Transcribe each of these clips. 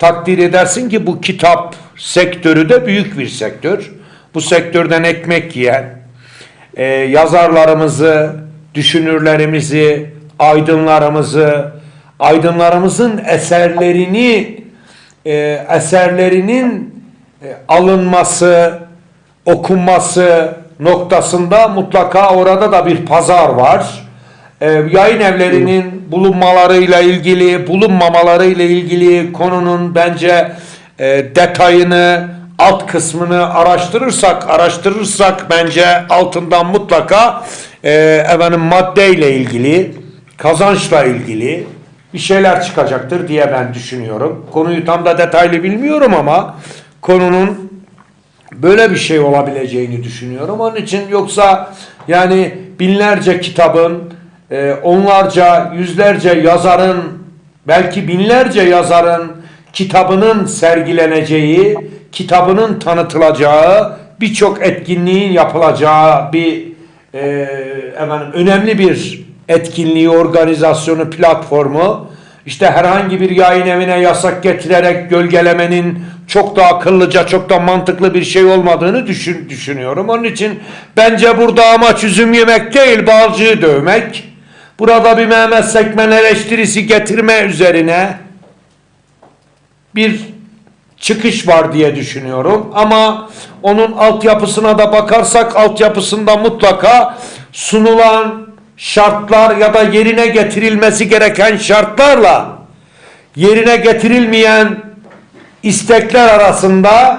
takdir edersin ki bu kitap sektörü de büyük bir sektör. Bu sektörden ekmek yiyen, e, yazarlarımızı, düşünürlerimizi, aydınlarımızı, aydınlarımızın eserlerini, e, eserlerinin e, alınması, okunması noktasında mutlaka orada da bir pazar var. E, yayın evlerinin bulunmalarıyla ilgili, bulunmamalarıyla ilgili konunun bence e, detayını, alt kısmını araştırırsak, araştırırsak bence altından mutlaka e, efendim maddeyle ilgili, kazançla ilgili bir şeyler çıkacaktır diye ben düşünüyorum. Konuyu tam da detaylı bilmiyorum ama konunun böyle bir şey olabileceğini düşünüyorum. Onun için yoksa yani binlerce kitabın, e, onlarca, yüzlerce yazarın, belki binlerce yazarın kitabının sergileneceği, kitabının tanıtılacağı, birçok etkinliğin yapılacağı bir e, efendim önemli bir etkinliği, organizasyonu, platformu işte herhangi bir yayın evine yasak getirerek gölgelemenin çok da akıllıca, çok da mantıklı bir şey olmadığını düşün, düşünüyorum. Onun için bence burada amaç üzüm yemek değil, balcıyı dövmek. Burada bir Mehmet Sekmen eleştirisi getirme üzerine bir çıkış var diye düşünüyorum. Ama onun altyapısına da bakarsak altyapısında mutlaka sunulan şartlar ya da yerine getirilmesi gereken şartlarla yerine getirilmeyen istekler arasında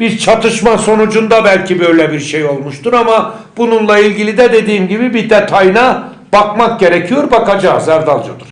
bir çatışma sonucunda belki böyle bir şey olmuştur ama bununla ilgili de dediğim gibi bir detayına bakmak gerekiyor bakacağız Erdalcıdır.